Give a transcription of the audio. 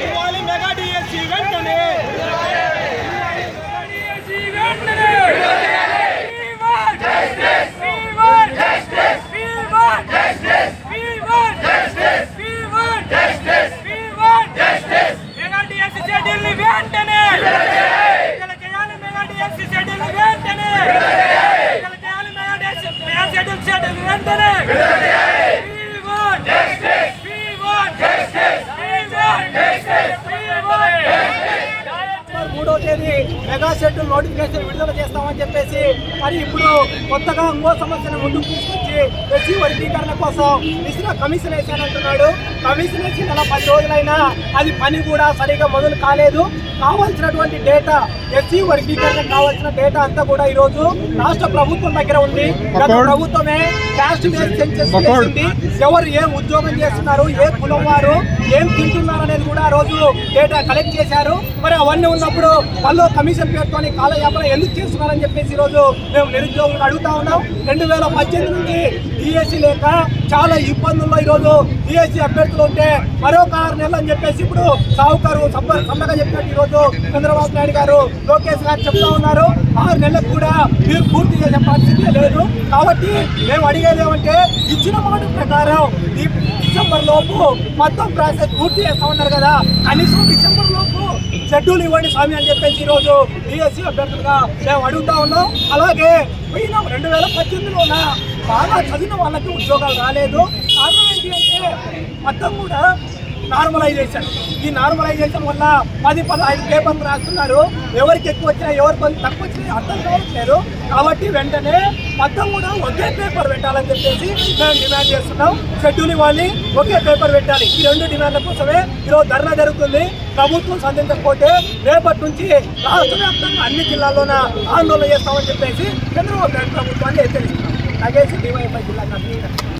ఇవ్వాలి mega DSC వెంటనే వెంటనే ఇక్కడ చేయాలి మెగా డిఎస్సి షెడ్యూల్ వెంటనే ఇక్కడ చేయాలి mega DSC mega schedule schedule వెంటనే We want justice. We want justice. We want justice. We want justice. మూడో తేదీ మెగా షెడ్యూల్ నోటిఫికేషన్ విడుదల చేస్తామని చెప్పేసి మరి ఇప్పుడు కొత్తగా ఇంకో సమస్యను ముందుకు తీసుకొచ్చి ఎస్సీ వర్గీకరణ కోసం ఇచ్చిన కమిషన్ వేసానంటున్నాడు కమిషన్ వేసి నెల పది రోజులైనా అది పని కూడా సరిగా మొదలు కాలేదు. కావాల్సినటువంటి డేటా ఎస్సీ వర్గీకరణ కావాల్సిన డేటా అంతా కూడా ఈ రోజు రాష్ట్ర ప్రభుత్వం దగ్గర ఉంది. గత ప్రభుత్వమే క్యాస్ట్ బేస్ సెన్సెస్ చేసింది ఎవరు ఏం ఉద్యోగం చేస్తున్నారు ఏ కులం వారు ఏం తింటున్నారు అనేది కూడా ఆ రోజు డేటా కలెక్ట్ చేశారు. మరి అవన్నీ ఉన్నప్పుడు వాళ్ళు కమిషన్ పేరుతోని కాలయాపన ఎందుకు చేస్తున్నారని చెప్పేసి ఈరోజు మేము నిరుద్యోగులకు అడుగుతా ఉన్నాం. రెండు వేల పద్దెనిమిది నుంచి డిఎస్సీ లేక చాలా ఇబ్బందుల్లో ఈ రోజు అభ్యర్థులు ఉంటే మరొక ఆరు నెలలు అని చెప్పేసి ఇప్పుడు సావుకారు సమ్మ సమ్మగా చెప్పినట్టు ఈరోజు చంద్రబాబు నాయుడు గారు లోకేష్ గారు చెప్తా ఉన్నారు. ఆరు నెలలకు కూడా మీరు పూర్తి చెప్పాల్సి కాబట్టి మేము అడిగేది ఏమంటే ఇచ్చిన మాట ప్రకారం ఈ డిసెంబర్ లోపు మొత్తం ప్రాసెస్ పూర్తి చేస్తా ఉన్నారు కదా. కనీసం డిసెంబర్ లోపు షెడ్యూల్ ఇవ్వండి స్వామి అని చెప్పేసి ఈ రోజు అభ్యర్థులుగా మేము అడుగుతా ఉన్నాం. అలాగే పోయిన రెండు వేల పద్దెనిమిదిలోన బాగా చదివిన వాళ్ళకి ఉద్యోగాలు రాలేదు. కారణం ఏంటి అంటే మొత్తం కూడా నార్మలైజేషన్. ఈ నార్మలైజేషన్ వల్ల పది పదహైదు పేపర్లు రాస్తున్నారు. ఎవరికి ఎక్కువ వచ్చినా ఎవరికి కొంచెం తక్కువ వచ్చినా అర్థం కావట్లేదు. కాబట్టి వెంటనే మొత్తం కూడా ఒకే పేపర్ పెట్టాలని చెప్పేసి మేము డిమాండ్ చేస్తున్నాం. షెడ్యూల్ ఇవ్వాలి ఒకే పేపర్ పెట్టాలి. ఈ రెండు డిమాండ్ల కోసమే ఈరోజు ధర్నా జరుగుతుంది. ప్రభుత్వం సంధించకపోతే రేపటి నుంచి రాష్ట్ర వ్యాప్తంగా అన్ని జిల్లాల్లోన ఆందోళన చేస్తామని చెప్పేసి చంద్రబాబు నాయుడు ప్రభుత్వాన్ని హెచ్చరిస్తున్నాం. నగేసి డివైఎఫ్ఐ జిల్లా కమిషనర్